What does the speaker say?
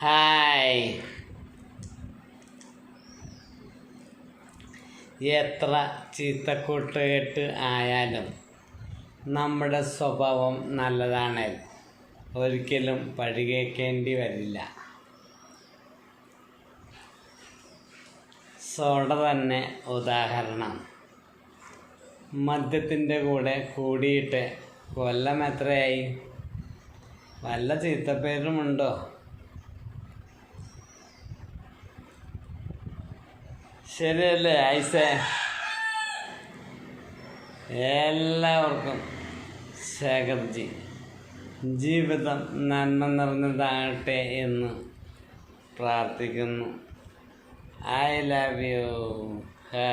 Hi. എത്ര ചീത്തക്കൂട്ടുകെട്ട് ആയാലും നമ്മുടെ സ്വഭാവം നല്ലതാണ്. ഒരിക്കലും പഴികേക്കേണ്ടി വരില്ല. സോഡ തന്നെ ഉദാഹരണം. മദ്യത്തിന്റെ കൂടെ കൂടിയിട്ട് കൊല്ലം എത്രയായി? വല്ല ചീത്തപ്പേരുമുണ്ടോ? ശരിയല്ലേ ഐസ? എല്ലാവർക്കും ശേഖർജി ജീവിതം നന്മ നിറഞ്ഞതാകട്ടെ എന്ന് പ്രാർത്ഥിക്കുന്നു. I love you her